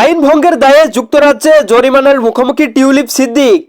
আইন ভঙ্গের দায়ে যুক্তরাজ্যে জরিমানার মুখোমুখি টিউলিপ সিদ্দিক।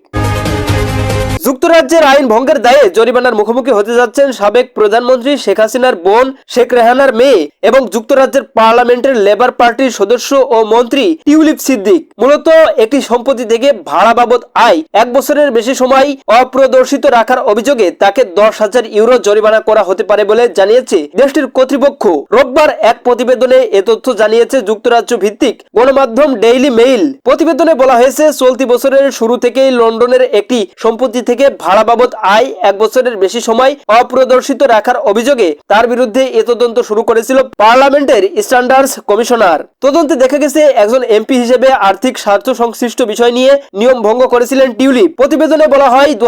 যুক্তরাজ্যের আইন ভঙ্গের দায়ে জরিমানার মুখোমুখি হতে যাচ্ছেন সাবেক প্রধানমন্ত্রী শেখ হাসিনার বোন শেখ রেহানার মেয়ে এবং যুক্তরাজ্যের পার্লামেন্টের লেবার পার্টির সদস্য ও মন্ত্রী টিউলিপ সিদ্দিক। মূলত একটি সম্পত্তি থেকে ভাড়া বাবদ আয় এক বছরের বেশি সময় অপ্রদর্শিত রাখার অভিযোগে তাকে দশ হাজার ইউরো জরিমানা করা হতে পারে বলে জানিয়েছে দেশটির কর্তৃপক্ষ। রোববার এক প্রতিবেদনে এ তথ্য জানিয়েছে যুক্তরাজ্য ভিত্তিক গণমাধ্যম ডেইলি মেইল। প্রতিবেদনে বলা হয়েছে, চলতি বছরের শুরু থেকেই লন্ডনের একটি সম্পত্তি থেকে ভাড়া বাবদ আয় এক বছরের বেশি সময় অপ্রদর্শিত রাখার অভিযোগে তার বিরুদ্ধে এ তদন্ত শুরু করেছিল পার্লামেন্টের স্ট্যান্ডার্ডস কমিশনার। তদন্তে দেখা গেছে, একজন এমপি হিসেবে আর্থিক স্বার্থ সংশ্লিষ্ট বিষয় নিয়ে নিয়ম ভঙ্গ করেছিলেন টিউলিপ। প্রতিবেদনে বলা হয় দু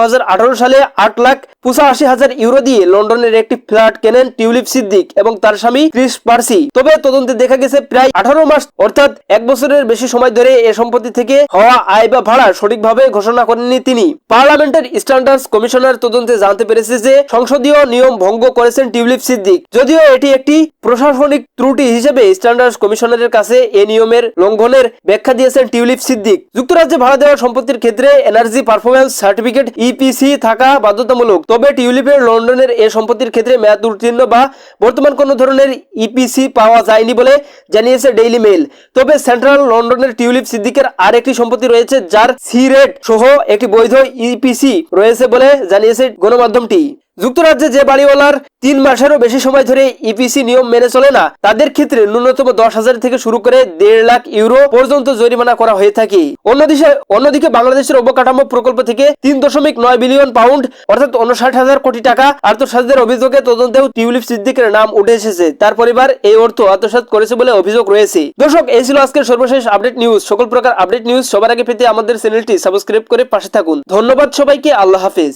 সালে আট লাখ পঁচাশি হাজার ইউরো দিয়ে লন্ডনের একটি ফ্ল্যাট কেনেন টিউলিপ সিদ্দিক এবং তার স্বামী ক্রিস পার্সি। তবে তদন্তে দেখা গেছে, প্রায় আঠারো মাস, অর্থাৎ এক বছরের বেশি সময় ধরে এ সম্পত্তি থেকে হওয়া আয় বা ভাড়া সঠিকভাবে ঘোষণা করেননি তিনি। পার্লামেন্টের স্ট্যান্ডার্ডস কমিশনার তদন্তে জানতে পেরেছে যে সংসদীয় নিয়ম ভঙ্গ করেছেন টিউলিপ সিদ্দিক। যদিও এটি একটি প্রশাসনিক ত্রুটি হিসেবে স্ট্যান্ডার্ডস কমিশনারের কাছে এ নিয়মের লঙ্ঘনের ব্যাখ্যা দিয়েছেন টিউলিপ সিদ্দিক। যুক্তরাজ্যে ভাড়া দেওয়া সম্পত্তির ক্ষেত্রে এনার্জি পারফরমেন্স সার্টিফিকেট, ইপিসি থাকা বাধ্যতামূলক। তবে টিউলিপের লন্ডনের এ সম্পত্তির ক্ষেত্রে মেয়াদ উত্তীর্ণ বা বর্তমান কোনো ধরনের ইপিসি পাওয়া যায়নি বলে জানিয়েছে ডেইলি মেইল তবে সেন্ট্রাল লন্ডনের টিউলিপ সিদ্দিকের আর একটি সম্পত্তি রয়েছে যার সি রেট সহ একটি বৈধ ইপিসি রয়েছে বলে জানিয়েছে গণমাধ্যমটি। যুক্তরাজ্যে যে বাড়িওয়ালার তিন মাসেরও বেশি সময় ধরে ইপিসি নিয়ম মেনে চলে না, তাদের ক্ষেত্রে ন্যূনতম দশ হাজার থেকে শুরু করে দেড় লাখ ইউরো পর্যন্ত জরিমানা করা হয়ে থাকে। অন্যদিকে অন্যদিকে বাংলাদেশের অবকাঠামো প্রকল্প থেকে তিন দশমিক নয় বিলিয়ন পাউন্ড, অর্থাৎ উনষাট হাজার কোটি টাকা আত্মসাতের অভিযোগে তদন্তেও টিউলিপ সিদ্দিকের নাম উঠে এসেছে। তার পরিবার এই অর্থ আত্মসাৎ করেছে বলে অভিযোগ রয়েছে। দর্শক, এই ছিল আজকের সর্বশেষ আপডেট নিউজ। সকল প্রকার আপডেট নিউজ সবার আগে পেতে আমাদের চ্যানেলটি সাবস্ক্রাইব করে পাশে থাকুন। ধন্যবাদ সবাইকে, আল্লাহ হাফেজ।